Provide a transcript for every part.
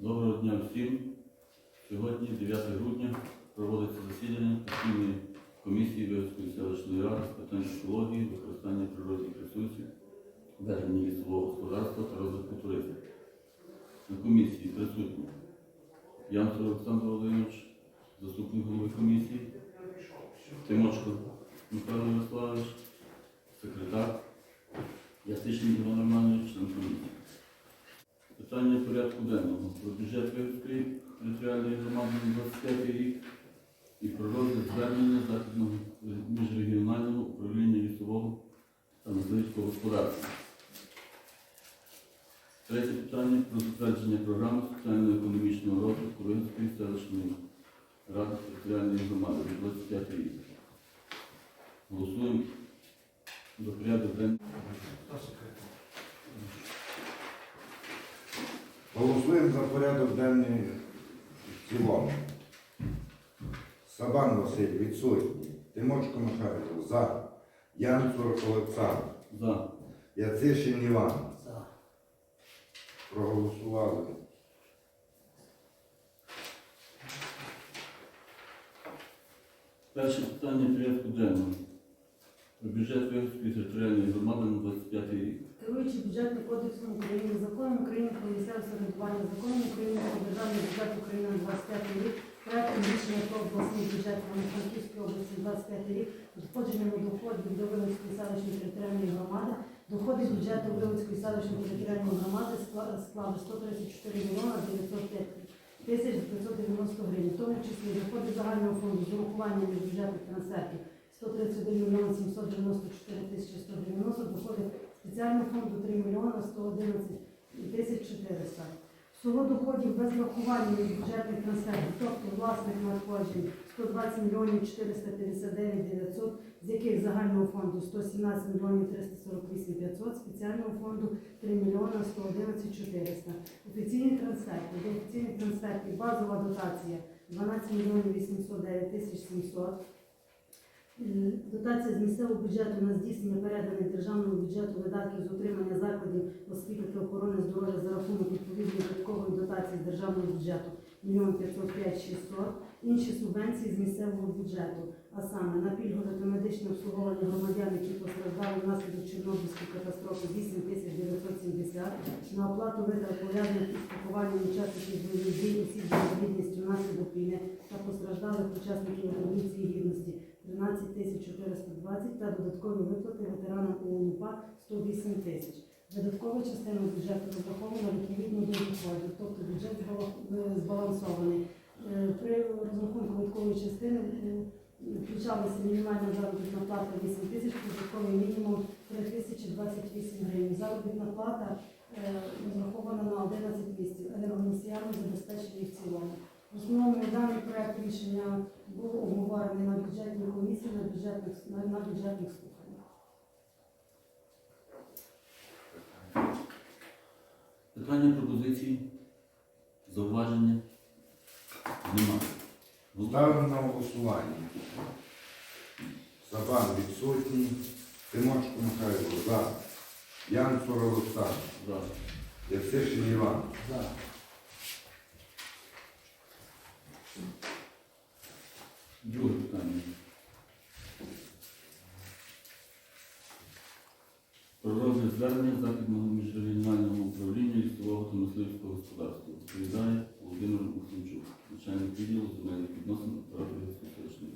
Доброго дня всім. Сьогодні, 9 грудня, проводиться засідання постійної комісії Виявської селищної ради з питань екології, використання природних ресурсів, ведення лісового господарства та розвитку туризму. На комісії присутні Янцев Олександр Володимирович, заступник голови комісії, Тимочко Михайло Ярославович, секретар, Ясичний Іван Романович, член комісії. Питання порядку денного про бюджет Київської територіальної громади на 25 рік і про розгляд звернення Західного міжрегіонального управління лісового та мисливського господарства. Третє питання про затвердження програми соціально-економічного розвитку Київської селищної ради територіальної громади на 25 рік. Голосуємо за порядок денний. Голосуємо за порядок денний в цілому. Сабан Василь відсутній. Тимочко Михайло за. Янцур Олександр. За. Яцишин Іван. Проголосували. Перше питання порядку денного. Бюджет Вигодської територіальної громади на 25 рік. Керуючи бюджетним кодексом України, законом України про місцеве самоврядування, законом України про державний бюджет України на 25 рік, проектом рішення про обласний бюджет Івано-Франківської області 25 рік, надходженнями доходів до Вилицької селищної територіальної громади, доходи бюджету Вилицької селищної територіальної громади скла- склали 134 мільйона 905 тисяч 590 гривень, в тому числі доходи загального фонду з урахуванням бюджетних трансфертів 131 мільйон 794 тисячі 190, доходи спеціального фонду 3 мільйона 111 тисяч 400. Всього доходів без врахування бюджетних трансфертів, тобто власних надходжень 120 мільйонів 459 900, з яких загального фонду 117 мільйонів 348 500, спеціального фонду 3 мільйона 111 400. Офіційні трансферти. До офіційних трансфертів базова дотація 12 мільйонів 809 тисяч 700. Е, Дотація з місцевого бюджету на здійснення переданих державного бюджету видатків з утримання закладів освіти та охорони здоров'я за рахунок відповідної додаткової дотації з державного бюджету 1 505 600. Інші субвенції з місцевого бюджету, а саме на пільгове та медичне обслуговування громадян, які постраждали внаслідок Чорнобильської катастрофи 8 тисяч 970, на оплату витрат пов'язаних із похованням учасників бойових дій осіб з інвалідністю внаслідок війни та постраждалих учасників Революції Гідності 13 тисяч 420 та додаткові виплати ветеранам ОУНУПА 108 тисяч. Додаткова частина бюджету розрахована відповідно до доходів, тобто бюджет е, збалансований. Е, При розрахунку видаткової частини е, включалася мінімальна заробітна плата 8 тисяч, додатковий мінімум 3 тисячі 28 гривень. Заробітна плата розрахована на 11 місяців, енергоносіями забезпечення в цілому. В даний проект рішення був на бюджетній комісії, на бюджетних, на, на бюджетних слуханнях. Питання пропозиції, зауваження? Немає. Ставимо на голосування. Сабан відсутній. Тимочко Михайло за. Янцур Олександр. За. Яцишин Іван. Друге питання. Про звернення Західного міжрегіонального управління лісового та мисливського господарства. Відповідає Володимир Мухничук, начальник відділу земельних відносин оператора селищної.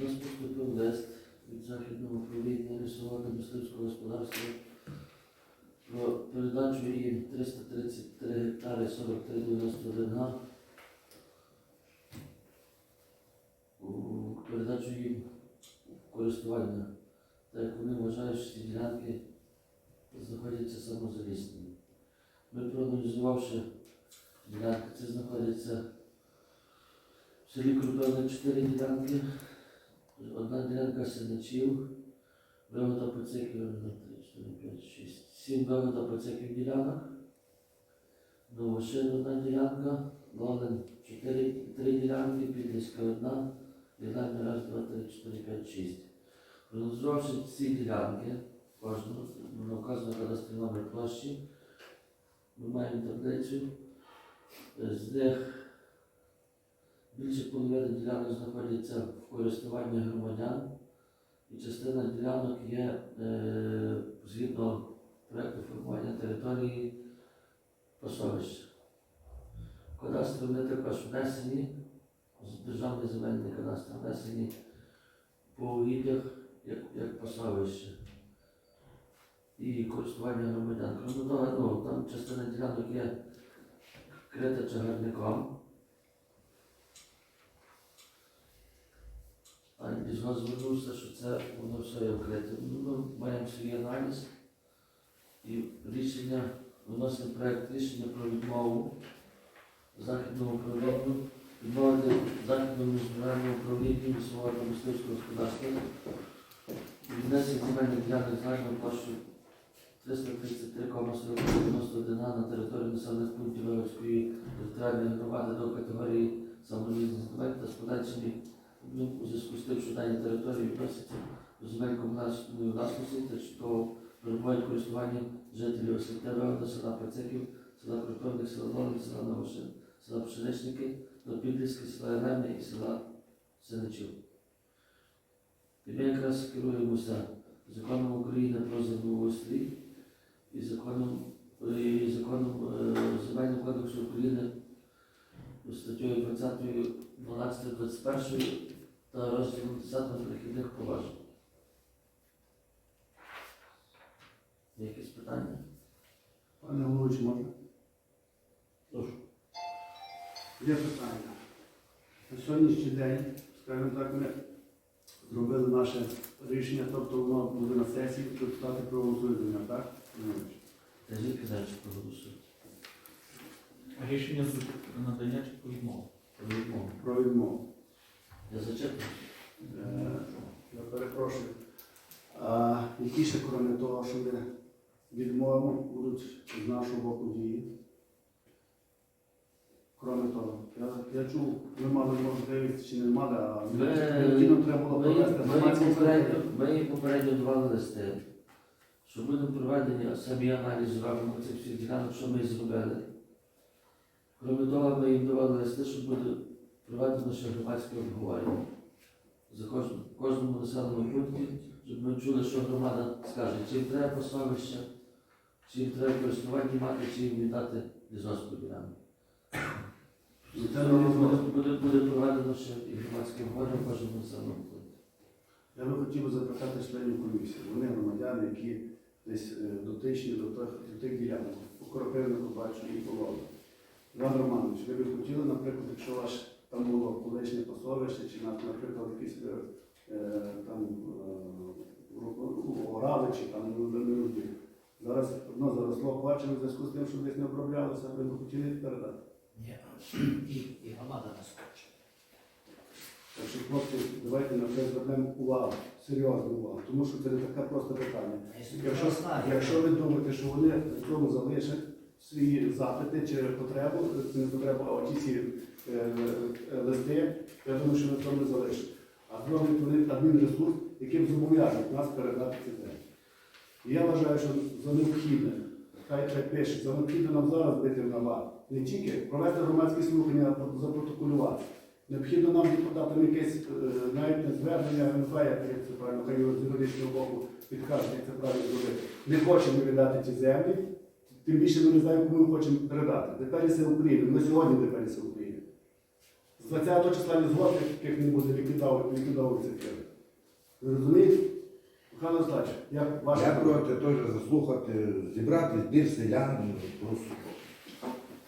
У нас поступив лист від Західного управління лісового та мисливського господарства про передачу їм 333 гектари 4391 га. У передачу їм в користування, так як вони вважають, що ці ділянки знаходяться самозалісними. Ми проаналізувавши ділянки, це знаходиться в селі Крупевне 4 ділянки. Одна ділянка синачів, вигода пациків, на 3, 4, 5, 6, 7 вигода пациків ділянок, Новошин одна ділянка, Лолен 4, 3 ділянки, Підліська одна, Ділянка раз, два, три, 4, 5, 6. Проаналізувавши ці ділянки, кожну, вказано кадастрий номер площі, Ми маємо таблицю. З них більше половини ділянок знаходяться в користуванні громадян, і частина ділянок є е, згідно проєкту формування території пасовища. Кадастри вони також внесені, з державний земельний кадастр внесені по угіддях як, як пасовище і користування громадян. Крім того, ну, там частина ділянок є крита чагарником. А Бізго звернувся, що це воно все є вкрите. Ну, ми маємо свій аналіз і рішення, виносимо проєкт рішення про відмову західному управлінню, відмовити західному міжнародному управлінню лісового та мисливського господарства віднесення земельних ділянок загальною площею 333,41 на території населених пунктів Виловської територіальної громади до категорії самовільних земель та з у зв'язку з тим, що дані території відносяться до земель комунальної власності та що перебувають в користуванні жителів Освітевого до села Пациків, села Крутовник, села Новик, села Новошин, села Пшеничники, до Підліски, села Ремня і села Синичів. І ми якраз керуємося законом України про землеустрій і законом, і законом е, Земельного кодексу України статтею 20, 12, 21 та розділом 10 перехідних поважень. Якісь питання? Пане головуючий, можна? Прошу. Є питання. На сьогоднішній день, скажімо так, ми зробили наше рішення, тобто воно буде на сесії, депутати проголосують за нього, так? Звідки знаю, що проголосують? Рішення з надання чи відмову? Про відмову. Про відмову. Я зачепив. Е, Я перепрошую. А які ще, крім того, що ми відмовимо, будуть з нашого боку дії? Крім того, я, я чув, ми мали можливість чи не мали, а Ми- необхідно треба було Ми, провести ми, громадські попередньо, ми попередньо давали листи, що будемо проведені самі аналіз зробимо цих всіх ділянок, що ми зробили. Крім того, ми їм давали листи, що буде проведено ще громадське обговорення. За кожному, кожному населеному пункті, щоб ми чули, що громада скаже, чи їм треба пасовище, чи їм треба користування мати, чи їм віддати. І Це це буде, буде, буде проведено ще і громадське обговорення в кожному населеному пункті. Я би хотів би запитати членів комісії. Вони громадяни, які десь е, дотичні до тих, до тих ділянок, по Коропивнику бачу і по Лову. Іван Романович, ви б хотіли, наприклад, якщо ваш там було колишнє посовище, чи, наприклад, якісь е, е, там е, орали, чи там ну, не люди. Зараз одно заросло плачем в зв'язку з тим, що десь не оброблялося, ви б хотіли їх передати. Ні. І, і громада нас хоче. Так що, хлопці, давайте на це звернемо увагу, серйозну увагу, тому що це не таке просто питання. Якщо, якщо ви думаєте, що вони в цьому залишать свої запити чи потребу, це не потребу, а оті ці е, е, листи, я думаю, що на цьому не залишать. А зроблять вони адмінресурс, яким зобов'язують нас передати ці землі. І я вважаю, що за необхідне, хай хай пише, за необхідне нам зараз бити в набат. Не тільки провести громадські слухання, а запротоколювати. Необхідно нам депутатам якесь е, навіть не звернення, не знаю, як це правильно, хай з юридичного боку підкажуть, як це правильно зробити. Не хочемо віддати ці землі, тим більше ми не знаємо, кому ми хочемо передати. Тепер це України, ми сьогодні тепер це України. З 20 числа не згодних, яких не буде ліквідовувати цих фірм. Ви розумієте? Михайло Славич, як ваше... Я проти теж заслухати, зібрати збір селян, просто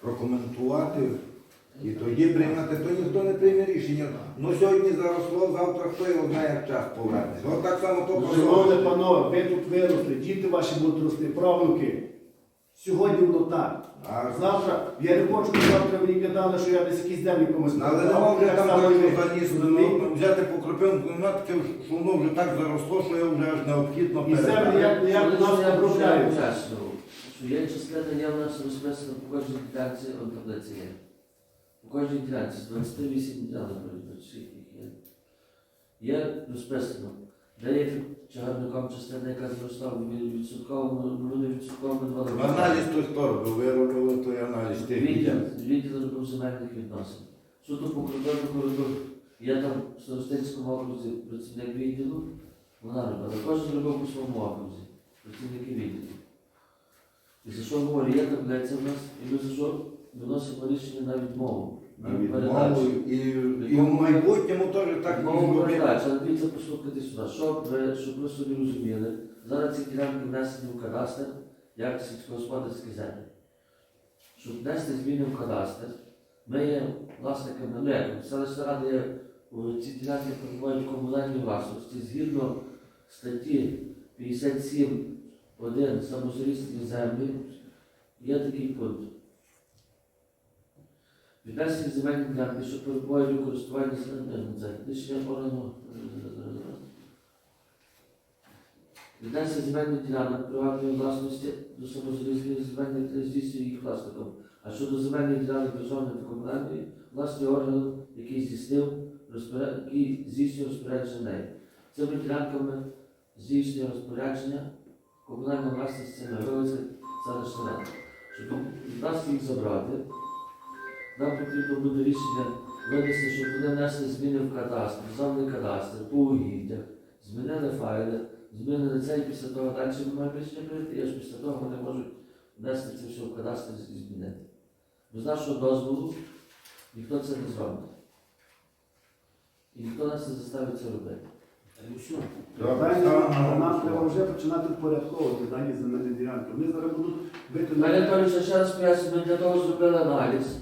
прокоментувати. І тоді приймати, то ніхто не прийме рішення. Ну сьогодні заросло, завтра хто його знає, як час повернеться. От так само то Шановне посольство. панове, ви тут виросли, діти ваші будуть рости, правнуки. Сьогодні воно так. А Завтра, я не хочу, щоб завтра мені казали, що я десь якісь землі комусь Але не може Так там і заніс, ну, взяти по кропивку, ну таке, що воно вже так заросло, що я вже аж необхідно І землі як, як у нас обробляють. Що є частина, є в нас розписано по кожній ділянці, от таблиці є. По кожній ділянці 28 ділянок, скільки є. Є розписано. де є чагарником частина, яка зросла в відсотковому, вони відсотковому два Аналіз той сторону, ви робили той аналіз тих Відділ, відділ робив земельних відносин. Суто по коридору коридор. Я там в Старостинському окрузі працівник відділу, вона робила. Кожен зробив по своєму окрузі, працівники відділу. І за що говорю, є таблиця в нас, і ми за що виносимо рішення на відмову. На відмову передачу. і, і в майбутньому теж так Відмову зробити. передачі, але дивіться, послухайте сюди. Щоб ви, щоб ви собі розуміли, зараз ці ділянки внесені в кадастр, як сільськогосподарські землі. Щоб внести зміни в кадастр, ми є власниками, ну як, селищна рада є, о, ці ділянки перебувають в комунальній власності згідно статті 57.1 самозалісні землі, є такий пункт. Віднесені земельні ділянки, що перебувають у користуванні земельним це органу. Віднесення земельних ділянок приватної власності до самозалізних земельних здійснює їх власником. А щодо земельних ділянок державної та комунальної власні орган, який здійснив який здійснює розпорядження нею. Цими ділянками здійснює розпорядження комунальна власність це вулиця селищна рада. Щоб нас їх забрати, нам потрібно буде рішення винести, щоб вони внесли зміни в кадастр, державний кадастр, по угіддях, змінили файли, змінили це і після того далі ми маємо рішення прийти, аж після того вони можуть внести це все в кадастр і змінити. Без нашого дозволу ніхто це не зробить. І ніхто нас не заставить це робити. Нам треба вже починати впорядковувати дані земельні ділянки. Вони зараз будуть бити Мене Анатолійович, ще раз поясню, ми для того зробили аналіз.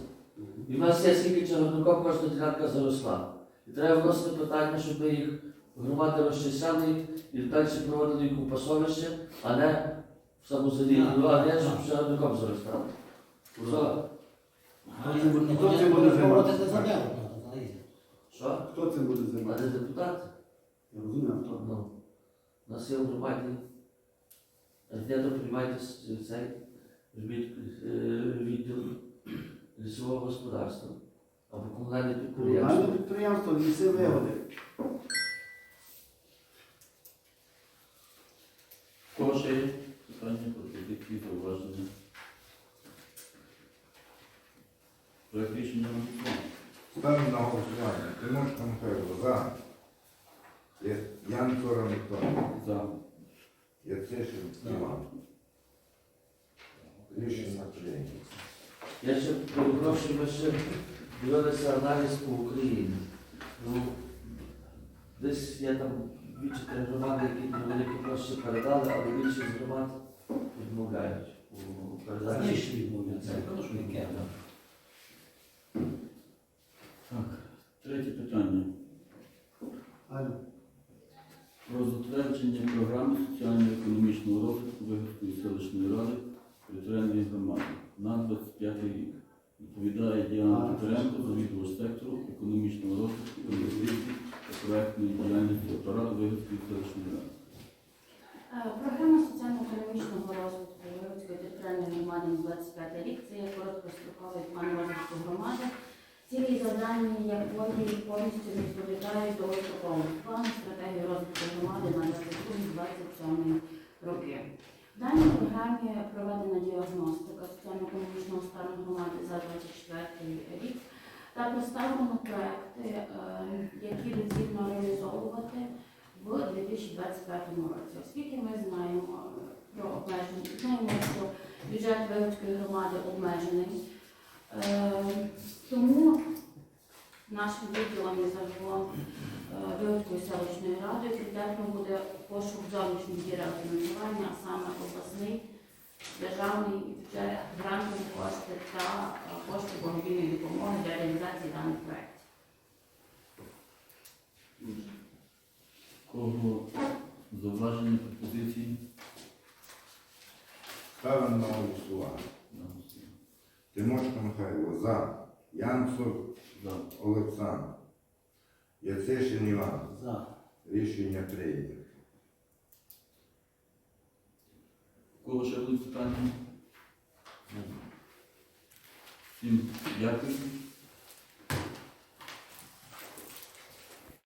І в нас є скільки чагарником кожна ділянка заросла. І треба вносити питання, щоб ми їх громади розчищали і далі проводили їх у пасовище, а не в самозалі. Ну, а не щоб чагарником заростали. Все. Хто цим буде займатися? Що? Хто цим буде А займатися? не депутати? Я розумію, а хто. Ну, у нас є в громаді. Де приймайте цей е, відділ лісового господарства або комунальне підприємство. Комунальне підприємство ліси вигоди. Кого ще є питання, пропозиції, зауваження? Проект рішення голосування. Ставимо на голосування. Тимошко Михайло за. Янко Антон. За. Яцишин Іван. Рішення прийнято. Я ще перепрошую, ми ще дивилися аналіз по Україні. Ну, десь є там дві-чотири громади, які невеликі площі передали, але більшість громад відмовляють у передачі. Це, Так, третє питання. Алло. Про затвердження програми соціально-економічного селищної ради територіальної громади на 25 рік. Відповідає Діана Петренко, завідувач сектору економічного розвитку, інвестицій та проектної діяльності апарату Вигодської селищної ради. Е, Програма соціально-економічного розвитку Європейської територіальної громади на 25 рік це є короткостроковий план розвитку громади. Цілі і завдання якої повністю відповідають до такого плану стратегії розвитку громади на 27 роки. В даній програмі проведена діагностика соціально-економічного стану громади за 24 рік та представлено проекти, е, які доцільно реалізовувати в 2025 році. Оскільки ми знаємо е, про обмеження, знаємо, що бюджет Вилицької громади обмежений, е, тому нашим відділом загалом е, селищної ради пріоритетом буде пошук зовнішніх джерел фінансування, а саме обласний, державний бюджет, грантові кошти та е, кошти благодійної допомоги для реалізації даних проєктів. Кого зауваження, пропозиції? Ставимо на голосування. На голосування. Тимошко Михайло за. Янцов За. Олександр. Яцишин Іван. За. Рішення прийнято. Кого ще будуть питання? Всім дякую.